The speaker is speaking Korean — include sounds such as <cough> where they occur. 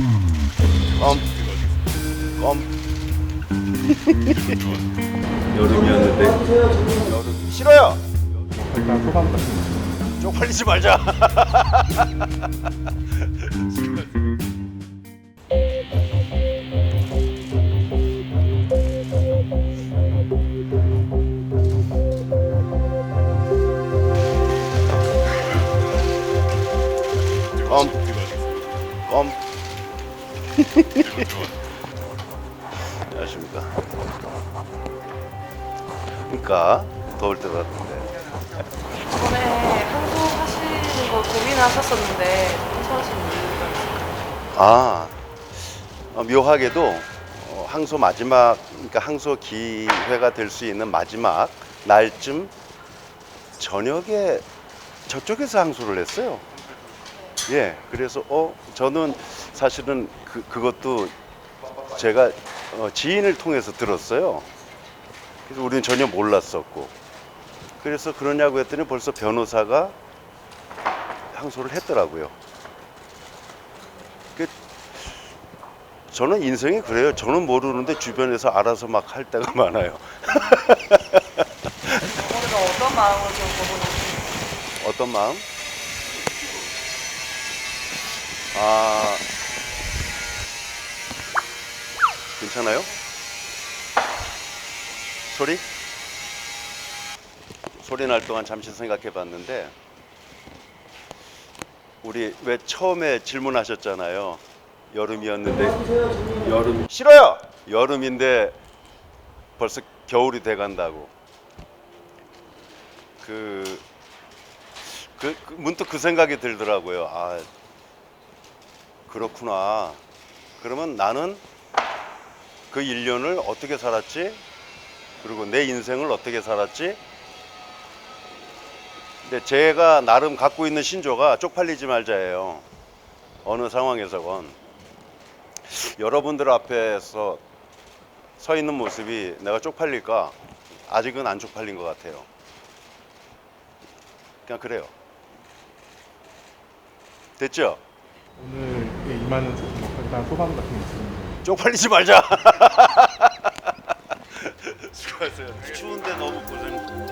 껌. 껌. 여름이었는데 여름. 싫어요. 일단 소감 쪽팔리지 말자. <laughs> 껌. 껌. 안녕하십니까. 그러니까 더울 때 같은데. 전에 항소하시는 거 고민하셨었는데 항소하신 이유가 있을까요? 아 어, 묘하게도 어, 항소 마지막 그러니까 항소 기회가 될 수 있는 마지막 날쯤 저녁에 저쪽에서 항소를 했어요. 예, 그래서 어 저는 사실은 그 그것도 제가 어, 지인을 통해서 들었어요. 그래서 우리는 전혀 몰랐었고 그래서 그러냐고 했더니 벌써 변호사가 항소를 했더라고요. 그 저는 인생이 그래요. 저는 모르는데 주변에서 알아서 막 할 때가 <laughs> 많아요. 마음으로 어떤 마음? 아, 괜찮아요? 소리? 소리 날 동안 잠시 생각해 봤는데, 우리 왜 처음에 질문하셨잖아요. 여름이었는데, 여름, 싫어요! 여름인데 벌써 겨울이 돼 간다고. 그, 그, 그 문득 그 생각이 들더라고요. 아 그렇구나. 그러면 나는 그 1년을 어떻게 살았지? 그리고 내 인생을 어떻게 살았지? 근데 제가 나름 갖고 있는 신조가 쪽팔리지 말자예요. 어느 상황에서건 여러분들 앞에서 서 있는 모습이 내가 쪽팔릴까? 아직은 안 쪽팔린 것 같아요. 그냥 그래요. 됐죠? 오늘 임하는 뭐 일단 소감 같은 게 있으면 쪽팔리지 말자. <laughs> 수고하세요. 추운데 너무 고생.